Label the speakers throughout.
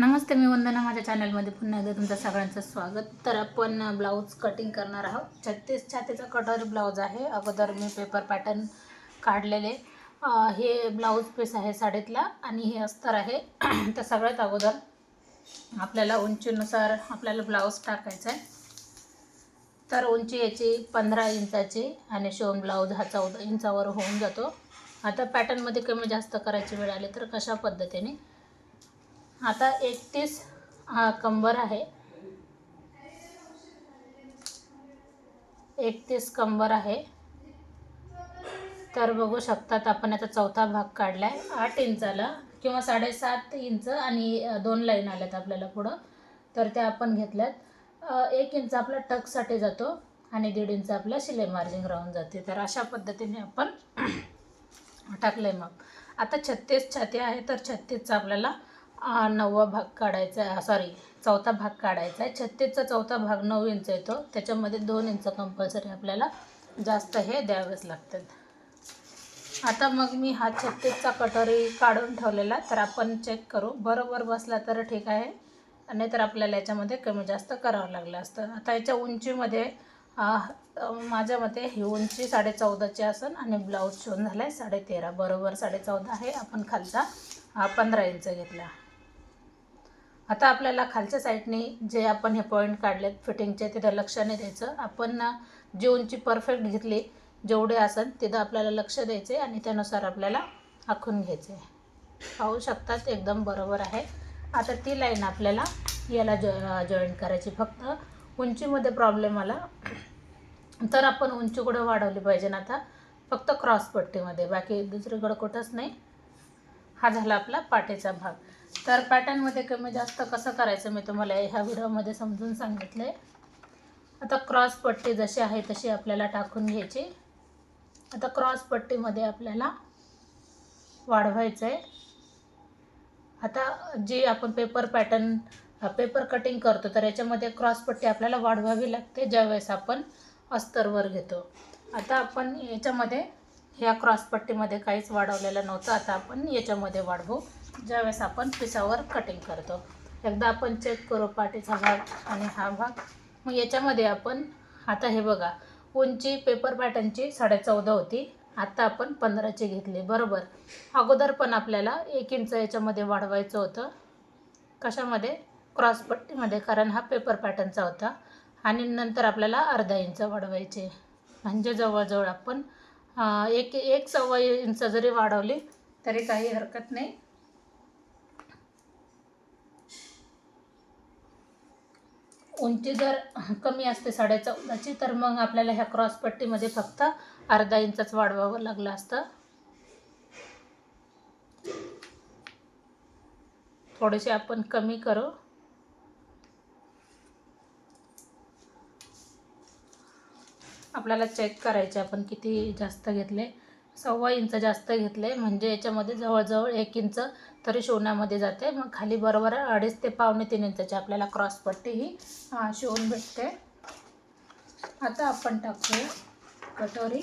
Speaker 1: नमस्ते मी वंदना माझ्या चॅनलमध्ये पुन्हा एकदा तुमचं सगळ्यांचं स्वागत. तर आपण ब्लाऊज कटिंग करणार आहोत. छत्तीस छातीचा कटोरी ब्लाऊज आहे. अगोदर मी पेपर पॅटर्न काढलेले. हे ब्लाऊज पीस आहे साडीतला आणि हे अस्तर आहे. तर सगळ्यात अगोदर आपल्याला उंचीनुसार आपल्याला ब्लाऊज टाकायचा आहे. तर उंची याची पंधरा इंचाची आणि शिवण ब्लाऊज हा चौदा इंचावर होऊन जातो. आता पॅटर्नमध्ये कमी जास्त करायची वेळ आली तर कशा पद्धतीने? आता एकतीस हा कंबर आहे. एकतीस कंबर आहे. तर बघू शकतात आपण आता चौथा भाग काढला आहे आठ इंचाला किंवा साडेसात इंच आणि दोन लाईन आल्यात आपल्याला पुढं. तर त्या आपण घेतल्यात. एक इंच आपला टकसाठी जातो आणि दीड इंच आपला शिलाई मार्जिंग राहून जाते. तर अशा पद्धतीने आपण टाकलं आहे मग. आता छत्तीस छाती आहे तर छत्तीसचा आपल्याला नववा भाग काढायचा आहे सॉरी चौथा भाग काढायचा आहे. छत्तीसचा चौथा भाग नऊ इंच येतो. त्याच्यामध्ये दोन इंच कंपल्सरी आपल्याला जास्त हे द्यावेच लागतात. आता मग मी हा छत्तीसचा कटोरी काढून ठेवलेला तर आपण चेक करू. बरोबर बसला तर ठीक आहे. नाहीतर आपल्याला याच्यामध्ये कमी जास्त करावं लागलं असतं. आता याच्या उंचीमध्ये माझ्या मते ही उंची साडे चौदाची असेल आणि ब्लाऊज शिवून झाला आहे साडे तेरा बरोबर साडे चौदा आहे. आपण खालचा पंधरा इंच घेतला. आता आपल्याला खालच्या साईडने जे आपण हे पॉईंट काढलेत फिटिंगचे तिथं लक्ष नाही द्यायचं. आपण अ, जी उंची परफेक्ट घेतली जेवढे आसन तिथं आपल्याला लक्ष द्यायचे आणि त्यानुसार आपल्याला आखून घ्यायचे पाहू शकतात एकदम बरोबर आहे. आता ती लाईन आपल्याला याला जॉ जॉईन करायची. फक्त उंचीमध्ये प्रॉब्लेम आला. तर आपण उंची कुठं वाढवली पाहिजे ना आता? फक्त क्रॉस पट्टीमध्ये. बाकी दुसरीकडं कुठंच नाही. हा झाला आपला पाठीचा भाग. तर पॅटर्नमध्ये कमी जास्त कसं करायचं मी तुम्हाला ह्या व्हिडिओमध्ये समजून सांगितलं आहे आता क्रॉस पट्टी जशी आहे तशी आपल्याला टाकून घ्यायची. आता क्रॉस पट्टीमध्ये आपल्याला वाढवायचं आहे आता जी आपण पेपर पॅटर्न पेपर कटिंग करतो तर याच्यामध्ये क्रॉसपट्टी आपल्याला वाढवावी लागते ज्यावेळेस आपण अस्तरवर घेतो. आता आपण याच्यामध्ये ह्या क्रॉसपट्टीमध्ये काहीच वाढवलेलं नव्हतं. आता आपण याच्यामध्ये वाढवू. ज्यावेळेस आपण पिसावर कटिंग करतो. एकदा आपण चेक करू पाठीचा भाग आणि हा भाग. मग याच्यामध्ये आपण आता हे बघा उंची पेपर पॅटर्नची साडेचौदा होती. आत्ता आपण पंधराची घेतली बरोबर. अगोदर पण आपल्याला एक इंच याच्यामध्ये वाढवायचं होतं. कशामध्ये? क्रॉसपट्टीमध्ये कारण हा पेपर पॅटर्नचा होता. आणि नंतर आपल्याला अर्धा इंच वाढवायचे. म्हणजे जवळजवळ आपण एक एक सव्वा इंच जरी वाढवली तरी काही हरकत नाही. उंची जर कमी असते साडे चौदाची तर मग आपल्याला ह्या क्रॉस पट्टीमध्ये फक्त अर्धा इंचच वाढवावं लागलं असतं. थोडेसे आपण कमी करू. आपल्याला चेक करायचे आपण किती जास्त घेतले. सव्वा इंच जास्त घेतले. म्हणजे याच्यामध्ये जवळजवळ एक इंच तरी शिवण्यामध्ये जाते. मग खाली बरोबर अडीच ते पावणे तीन इंचाची आपल्याला क्रॉस पट्टी ही शिवून भेटते. आता आपण टाकूया कटोरी.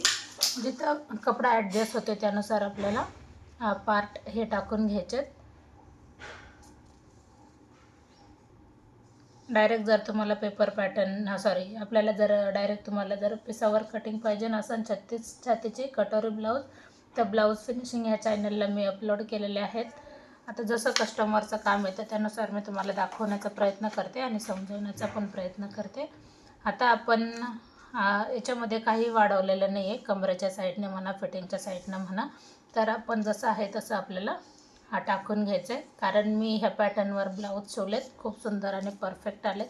Speaker 1: जिथं कपडा ॲडजस्ट होतो त्यानुसार आपल्याला पार्ट हे टाकून घ्यायचे डायरेक्ट जर तुम्हाला पेपर पॅटर्न सॉरी आपल्याला जर डायरेक्ट तुम्हाला जर पिसावर कटिंग पाहिजे असं छत्तीस छातीची कटोरी ब्लाऊज तर ब्लाऊज फिनिशिंग ह्या चॅनलला मी अपलोड केलेले आहेत. आता जसं कस्टमरचं काम येतं त्यानुसार मी तुम्हाला दाखवण्याचा प्रयत्न करते आणि समजवण्याचा पण प्रयत्न करते. आता आपण याच्यामध्ये काही वाढवलेलं नाही आहे कमरेच्या साईडने म्हणा फिटिंगच्या साईडनं म्हणा. तर आपण जसं आहे तसं आपल्याला हा टाकून घ्यायचा. आहे कारण मी ह्या पॅटर्नवर ब्लाऊज शिवलेत. खूप सुंदर आणि परफेक्ट आलेत.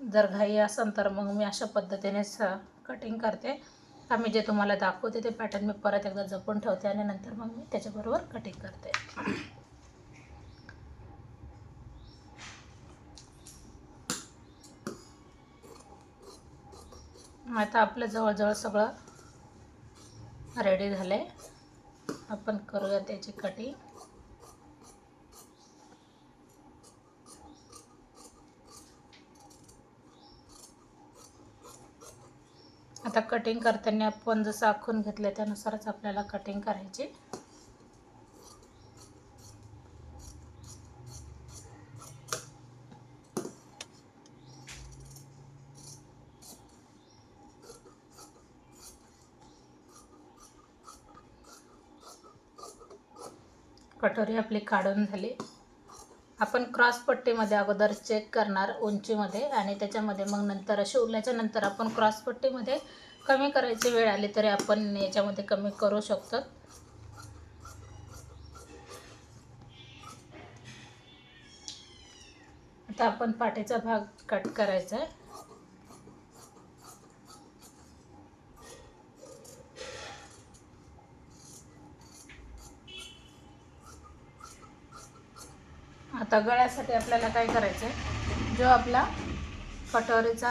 Speaker 1: जर घाई असेल तर मग मी अशा पद्धतीनेच कटिंग करते. का मी जे तुम्हाला दाखवते ते पॅटर्न मी परत एकदा जपून ठेवते आणि नंतर मग मी त्याच्याबरोबर कटिंग करते. आता आपलं जवळजवळ सगळं रेडी झालं आहे आपण करूया त्याची कटिंग आता कटिंग करताना आपण जसं आखून घेतलं त्यानुसारच आपल्याला कटिंग करायची. कटोरी आपली काढून झाली. आपण क्रॉस पट्टीमध्ये अगोदर चेक करणार उंचीमध्ये आणि त्याच्यामध्ये मग नंतर शिवल्याच्या नंतर आपण क्रॉस पट्टीमध्ये कमी करायची वेळ आली तरी आपण याच्यामध्ये कमी करू शकतो. आता आपण पाठीचा भाग कट करायचा आहे. आता गळ्यासाठी आपल्याला काय करायचं आहे जो आपला कटोरीचा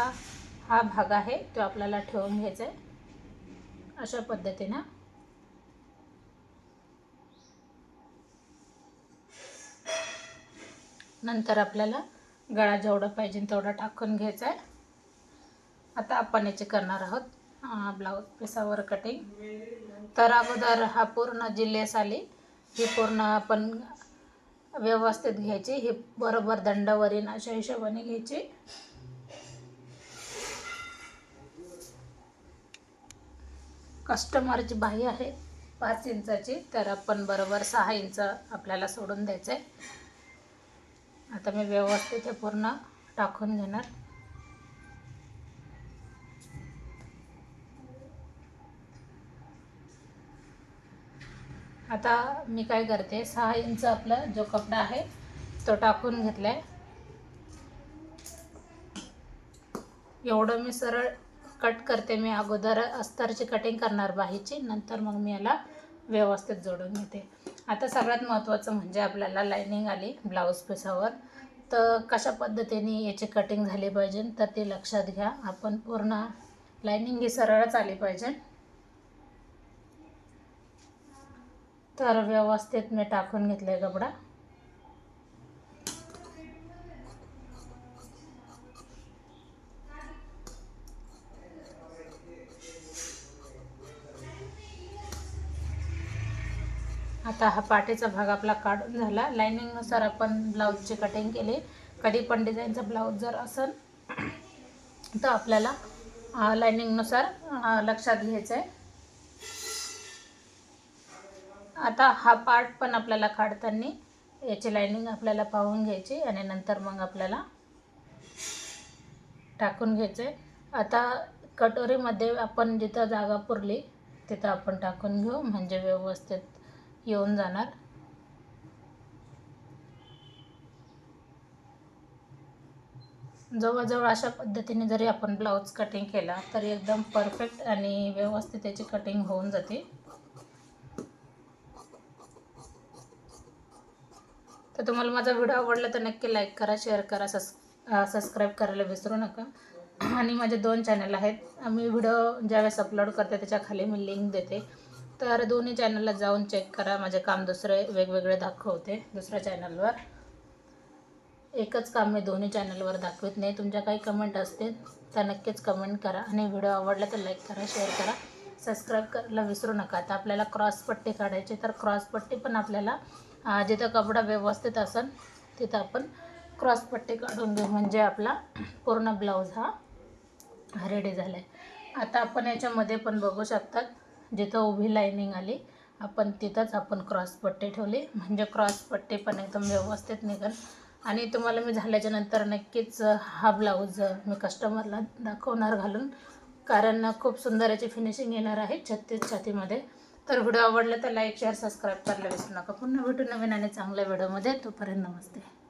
Speaker 1: हा भाग आहे तो आपल्याला ठेवून घ्यायचा आहे अशा पद्धतीनं. नंतर आपल्याला गळा जेवढं पाहिजे तेवढा टाकून घ्यायचा आहे आता आपण याचे करणार आहोत ब्लाऊज पिसावर कटिंग तर अगोदर हा पूर्ण जी लेस आली ही पूर्ण आपण व्यवस्थित घ्यायची. हे बरोबर दंडावरील अशा हिशोबाने घ्यायची. कस्टमरची बाही आहे पाच इंचाची. तर आपण बरोबर सहा इंच आपल्याला सोडून द्यायचं आहे आता मी व्यवस्थित हे पूर्ण टाकून घेणार. आता मी काय करते सहा इंच आपला जो कपडा आहे तो टाकून घेतला आहे एवढं मी सरळ कट करते मी अगोदर अस्तरची कटिंग करणार बाहीची नंतर मग मी याला व्यवस्थित जोडून घेते. आता सगळ्यात महत्त्वाचं म्हणजे आपल्याला लायनिंग आली ब्लाऊज पिसावर तर कशा पद्धतीने याची कटिंग झाली पाहिजे तर ते लक्षात घ्या. आपण पूर्ण लायनिंग ही सरळच आली पाहिजे. तर व्यवस्थित मी टाकून घेतलं आहे कपडा आता हा पाठीचा भाग आपला काढून झाला. लाईनिंगनुसार आपण ब्लाऊजची कटिंग केली. कधी पण डिझाईनचा ब्लाऊज जर असेल तर आपल्याला लाईनिंगनुसार लक्षात घ्यायचं आहे आता हा पार्ट पण आपल्याला काढताना याची लाईनिंग आपल्याला पाहून घ्यायची आणि नंतर मग आपल्याला टाकून घ्यायचं आहे आता कटोरीमध्ये आपण जिथं जागा पुरली तिथं आपण टाकून घेऊ म्हणजे व्यवस्थित येऊन जाणार. जवळजवळ अशा पद्धतीने जरी आपण ब्लाऊज कटिंग केला तरी एकदम परफेक्ट आणि व्यवस्थित त्याची कटिंग होऊन जाते. तर तुम्हाला माझा व्हिडिओ आवडला तर नक्की लाईक करा शेअर करा सस सबस्क्राईब करायला विसरू नका. आणि माझे दोन चॅनल आहेत. मी व्हिडिओ ज्यावेळेस अपलोड करते त्याच्याखाली मी लिंक देते. तर दोन्ही चॅनलला जाऊन चेक करा. माझे काम दुसरे वेगवेगळे दाखवते दुसऱ्या चॅनलवर एकच काम मी दोन्ही चॅनलवर दाखवत नाही. तुमच्या काही कमेंट असतील तर नक्कीच कमेंट करा. आणि व्हिडिओ आवडला तर लाईक करा शेअर करा. सबस्क्राईब करायला विसरू नका. आता आपल्याला क्रॉस पट्टी काढायची तर क्रॉस पट्टी पण आपल्याला जिथं कपडा व्यवस्थित असेल तिथं आपण क्रॉस पट्टी काढून घेऊ. म्हणजे आपला पूर्ण ब्लाऊज हा रेडी झाला आहे आता आपण याच्यामध्ये पण बघू शकतात जिथं उभी लाईनिंग आली आपण तिथंच आपण क्रॉसपट्टी ठेवली. म्हणजे क्रॉस पट्टी पण एकदम व्यवस्थित निघेल आणि तुम्हाला मी झाल्याच्यानंतर नक्कीच हा ब्लाऊज मी कस्टमरला दाखवणार घालून. कारण खूप सुंदर याची फिनिशिंग येणार आहे छत्तीस छातीमध्ये. तर व्हिडिओ आवडला तर लाईक शेअर सबस्क्राईब करायला विसरू नका. पुन्हा भेटू नवीन आणि चांगल्या व्हिडिओमध्ये तोपर्यंत नमस्ते.